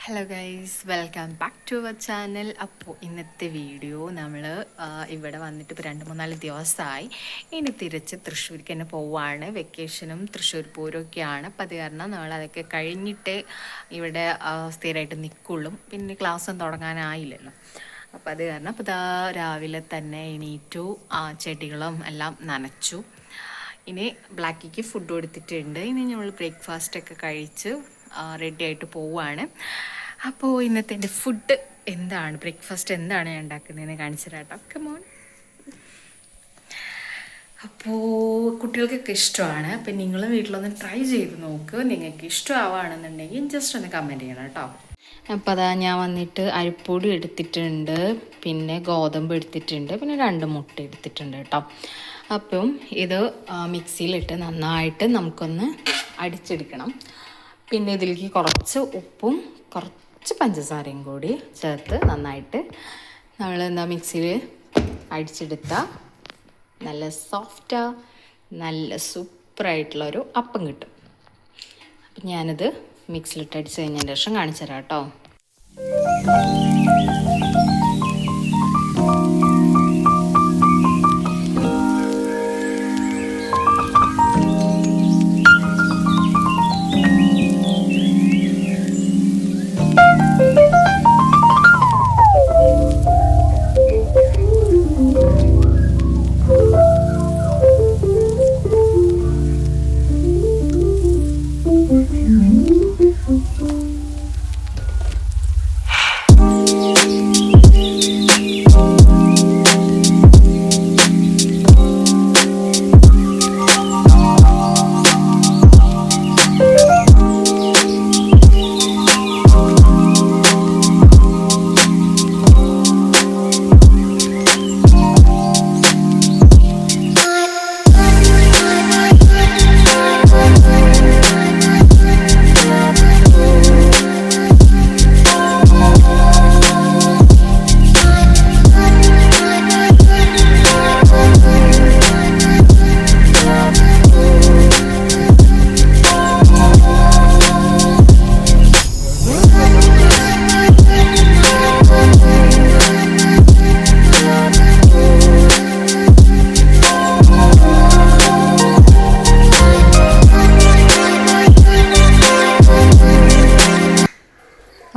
Hello guys welcome back to our channel അപ്പോൾ ഇന്നത്തെ video നമ്മൾ ഇവിടെ വന്നിട്ട് ഇപ്പോൾ രണ്ട് മൂന്നാൽ ദിവസമായി ഇനി തിരിച്ച് തൃശ്ശൂർക്ക് തന്നെ പോവാണ്. വെക്കേഷനും തൃശ്ശൂർ പൂരമൊക്കെയാണ് അപ്പോൾ അത് കാരണം നമ്മൾ അതൊക്കെ കഴിഞ്ഞിട്ട് ഇവിടെ സ്ഥിരമായിട്ട് നിൽക്കുള്ളൂ പിന്നെ ക്ലാസ്സും തുടങ്ങാനായില്ലല്ലോ. അപ്പോൾ അത് കാരണം അപ്പോൾ ഇതാ രാവിലെ തന്നെ എണീറ്റു ചെടികളും എല്ലാം നനച്ചു. ഇനി ബ്ലാക്കിക്ക് ഫുഡ് കൊടുത്തിട്ടുണ്ട്. ഇനി നമ്മൾ ബ്രേക്ക്ഫാസ്റ്റ് ഒക്കെ കഴിച്ച് റെഡി ആയിട്ട് പോവുകയാണ് അപ്പോൾ ഇന്നത്തെ എന്റെ ഫുഡ് എന്താണ്? ബ്രേക്ക്ഫാസ്റ്റ് എന്താണ് ഞാൻ ഉണ്ടാക്കുന്നതെന്ന് കാണിച്ചു കേട്ടോ. കമോൺ അപ്പോൾ കുട്ടികൾക്കൊക്കെ ഇഷ്ടമാണ്. അപ്പം നിങ്ങളും വീട്ടിലൊന്ന് ട്രൈ ചെയ്ത് നോക്ക്. നിങ്ങൾക്ക് ഇഷ്ടമാവുകയാണെന്നുണ്ടെങ്കിൽ ജസ്റ്റ് ഒന്ന് കമന്റ് ചെയ്യണം കേട്ടോ. അപ്പോൾ അതാ ഞാൻ വന്നിട്ട് അരിപ്പൊടി എടുത്തിട്ടുണ്ട്. പിന്നെ ഗോതമ്പ് എടുത്തിട്ടുണ്ട്. പിന്നെ രണ്ട് മുട്ട എടുത്തിട്ടുണ്ട് കേട്ടോ. അപ്പം ഇത് മിക്സിയിലിട്ട് നന്നായിട്ട് നമുക്കൊന്ന് അടിച്ചെടുക്കണം. പിന്നെ ഇതിലേക്ക് കുറച്ച് ഉപ്പും കുറച്ച് പഞ്ചസാരയും കൂടി ചേർത്ത് നന്നായിട്ട് നമ്മൾ എന്താ മിക്സിയിൽ അടിച്ചെടുത്ത നല്ല സോഫ്റ്റാ നല്ല സൂപ്പറായിട്ടുള്ളൊരു അപ്പം കിട്ടും. അപ്പം ഞാനത് മിക്സിയിലിട്ട് അടിച്ച് കഴിഞ്ഞതിന് ശേഷം കാണിച്ചു തരാം കേട്ടോ.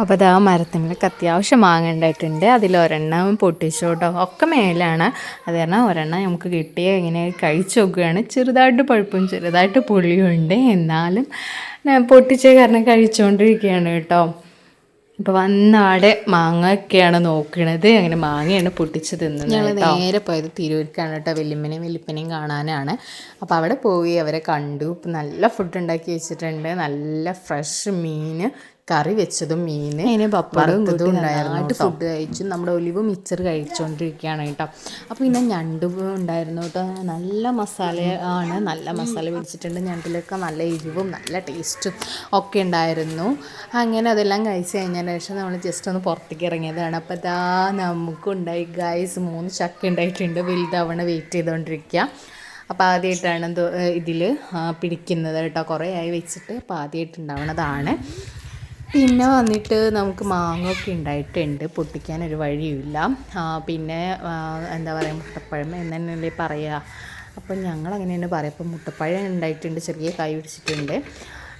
അപ്പോൾ അത് ആ മരത്തിലൊക്കെ അത്യാവശ്യം മാങ്ങ ഉണ്ടായിട്ടുണ്ട്. അതിലൊരെണ്ണം പൊട്ടിച്ചോട്ടോ ഒക്കെ മേലാണ്. അത് കാരണം ഒരെണ്ണം നമുക്ക് കിട്ടിയ ഇങ്ങനെ കഴിച്ചു നോക്കുകയാണ്. ചെറുതായിട്ട് പഴുപ്പും ചെറുതായിട്ട് പുളിയും ഉണ്ട്. എന്നാലും പൊട്ടിച്ച കാരണം കഴിച്ചുകൊണ്ടിരിക്കുകയാണ് കേട്ടോ. ഇപ്പോൾ വന്നാടെ മാങ്ങയൊക്കെയാണ് നോക്കണത്. അങ്ങനെ മാങ്ങയാണ് പൊട്ടിച്ച് തിന്നുന്നത് ഞങ്ങൾ നേരെ പോയത് തിരൂർക്കാണ് കേട്ടോ. വല്യമ്മനെയും വെല്ലുപ്പനെയും കാണാനാണ്. അപ്പോൾ അവിടെ പോയി അവരെ കണ്ടു. നല്ല ഫുഡ് ഉണ്ടാക്കി വെച്ചിട്ടുണ്ട്. നല്ല ഫ്രഷ് മീൻ. കറി വെച്ചതും മീൻ പപ്പടവും കൂട്ടി ഉണ്ടായിരുന്നു ഫുഡ് കഴിച്ചു നമ്മുടെ ഒലിവ് മിക്സർ കഴിച്ചുകൊണ്ടിരിക്കുകയാണ് കേട്ടോ. അപ്പോൾ പിന്നെ ഞണ്ട് ഉണ്ടായിരുന്നു കേട്ടോ നല്ല മസാല ആണ്. നല്ല മസാല പിടിച്ചിട്ടുണ്ട്. ഞണ്ടിലൊക്കെ നല്ല എരിവും നല്ല ടേസ്റ്റും ഒക്കെ ഉണ്ടായിരുന്നു. അങ്ങനെ അതെല്ലാം കഴിച്ച് കഴിഞ്ഞതിന് ശേഷം നമ്മൾ ജസ്റ്റ് ഒന്ന് പുറത്തേക്ക് ഇറങ്ങിയതാണ്. അപ്പോൾ ഇതാ നമുക്കുണ്ടായി ഗൈസ് മൂന്ന് ചക്ക ഉണ്ടായിട്ടുണ്ട്. വലുതാവണ വെയിറ്റ് ചെയ്തുകൊണ്ടിരിക്കുക അപ്പോൾ ആദ്യമായിട്ടാണ് ഇതിൽ പിടിക്കുന്നത് കേട്ടോ കുറേ ആയി വെച്ചിട്ട് അപ്പോൾ ആദ്യമായിട്ട് ഉണ്ടാവണതാണ്. പിന്നെ വന്നിട്ട് നമുക്ക് മാങ്ങ ഒക്കെ ഉണ്ടായിട്ടുണ്ട്. പൊട്ടിക്കാൻ ഒരു വഴിയുമില്ല. പിന്നെ എന്താ പറയുക മുട്ടപ്പഴം എന്ന് തന്നെയല്ലേ പറയുക അപ്പം ഞങ്ങൾ അങ്ങനെ തന്നെ പറയാം മുട്ടപ്പഴം ഉണ്ടായിട്ടുണ്ട്. ചെറിയ കൈ പിടിച്ചിട്ടുണ്ട്.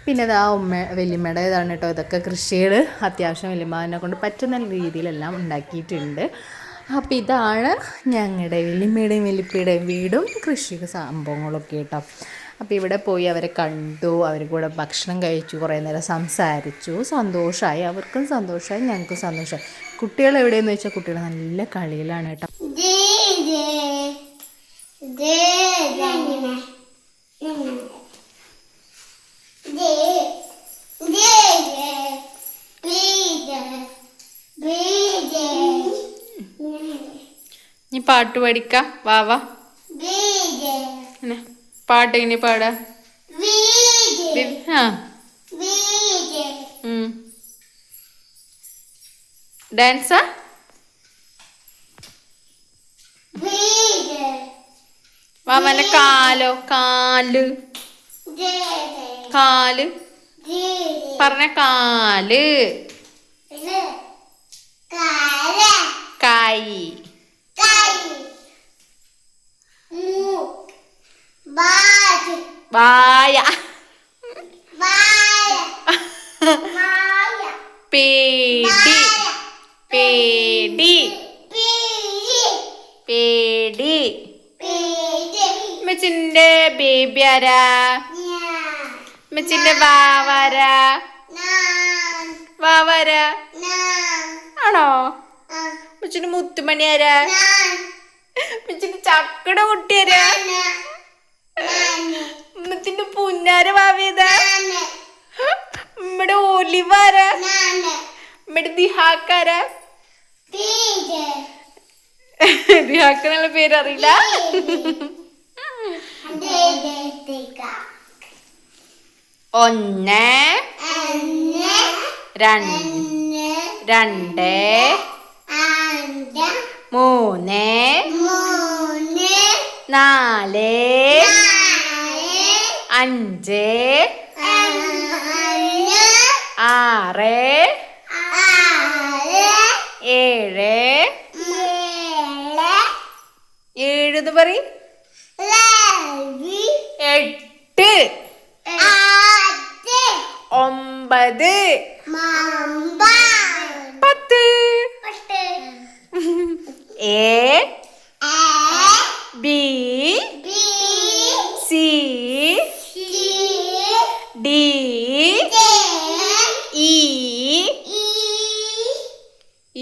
പിന്നെ ഇതാ ഉമ്മ വലിയമ്മയുടെ ഇതാണ് കേട്ടോ. ഇതൊക്കെ കൃഷികൾ അത്യാവശ്യം വലിയമ്മനെ കൊണ്ട് പറ്റുന്ന രീതിയിലെല്ലാം ഉണ്ടാക്കിയിട്ടുണ്ട്. അപ്പോൾ ഇതാണ് ഞങ്ങളുടെ വലിയമ്മയുടെയും വലിയപ്പയുടെയും വീടും കൃഷി സംഭവങ്ങളൊക്കെ കേട്ടോ. അപ്പോൾ ഇവിടെ പോയി അവരെ കണ്ടു അവർ കൂടെ ഭക്ഷണം കഴിച്ചു കുറേ നേരം സംസാരിച്ചു. സന്തോഷമായി അവർക്കും സന്തോഷമായി ഞങ്ങൾക്കും സന്തോഷമായി കുട്ടികൾ എവിടെയെന്ന് വെച്ചാൽ കുട്ടികൾ നല്ല കളിയിലാണ് കേട്ടോ. നീ പാട്ട് പഠിക്കാം. വാവാ വാ. പാട്ട് എങ്ങനെ പാടാ. ആ. ഡാൻസാ? മാമന്റെ കാലോ കാൽ. കാൽ. പറഞ്ഞ കാൽ. കായി കായി വായ. പേടി പേടി പേടി മെച്ചിന്റെ ബേബി ആരാ? മെച്ചിന്റെ വാവാരാ വാവാരാ ആണോ? മെച്ചിന്റെ മുത്തുമണി ആരാ? മെച്ചിന്റെ ചക്കട കുട്ടിയാരാ ഉമ്മത്തിന്റെ പുന്നാര നമ്മുടെ ഒലിവാര നമ്മുടെ ദിഹാക്കാര ദിഹാക്കാരാ? പേര്. പേരറിയില്ല? ഒന്ന് രണ്ട് രണ്ട് മൂന്ന് നാല് അഞ്ച് ആറ് ഏഴ് ഏഴെന്ന് പറയും. എട്ട് ഒമ്പത് പത്ത്. എ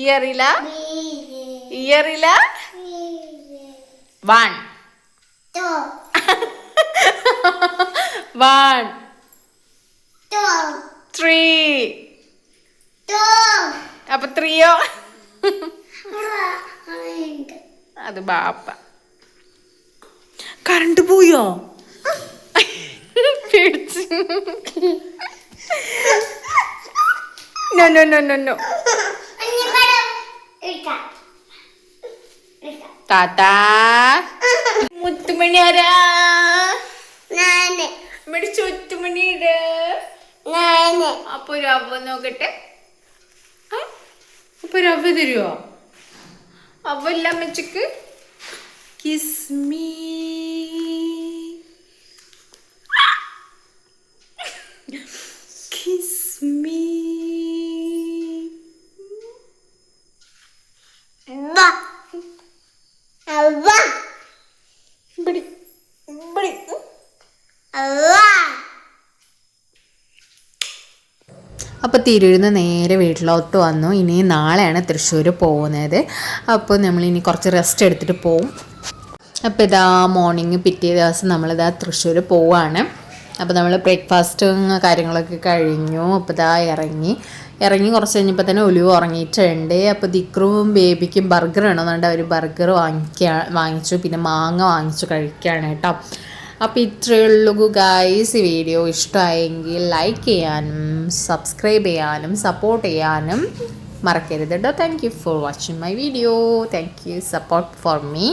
ഇയറില? അറിയില്ല വൺ. വൺ. ത്രീ. അപ്പൊ ത്രീയോ? അത് ബാപ്പ. കറണ്ട് പോയോ? പേടിച്ച്. No no no no no. താത്താ മുത്തുമണി ആരാ ഇവിടെ ചുറ്റുമണിയുടെ. അപ്പൊ ഒരു അവ നോക്കട്ടെ? അപ്പൊ ഒരു അവ തരുമോ അവ ഇല്ല അമ്മച്ചക്ക്. കിസ്മി കിസ്മി അപ്പോൾ തിരൂരിന്ന് നേരെ വീട്ടിലോട്ട് വന്നു. ഇനി നാളെയാണ് തൃശ്ശൂർ പോകുന്നത്. അപ്പോൾ ഇനി കുറച്ച് റെസ്റ്റ് എടുത്തിട്ട് പോവും. അപ്പോൾ ഇതാ മോർണിംഗ് പിറ്റേ ദിവസം നമ്മളിതാ തൃശ്ശൂർ പോവാണ്. അപ്പോൾ നമ്മൾ ബ്രേക്ക്ഫാസ്റ്റും കാര്യങ്ങളൊക്കെ കഴിഞ്ഞു. അപ്പോൾ ഇതാ ഇറങ്ങി. ഇറങ്ങി കുറച്ച് കഴിഞ്ഞപ്പോൾ തന്നെ ഒലിവ് ഉറങ്ങിയിട്ടുണ്ട്. അപ്പോൾ ദിക്രുവും ബേബിക്കും ബർഗർ വേണമെന്നുണ്ട് അവർ ബർഗർ വാങ്ങിക്കുക വാങ്ങിച്ചു. പിന്നെ മാങ്ങ വാങ്ങിച്ചു കഴിക്കുകയാണ് കേട്ടോ. അപ്പോൾ ഇത്രയേ ഉള്ളൂ ഗായ്സ് ഈ വീഡിയോ ഇഷ്ടമായെങ്കിൽ ലൈക്ക് ചെയ്യാനും സബ്സ്ക്രൈബ് ചെയ്യാനും സപ്പോർട്ട് ചെയ്യാനും മറക്കരുത് കേട്ടോ. Thank you for watching my video thank you support for me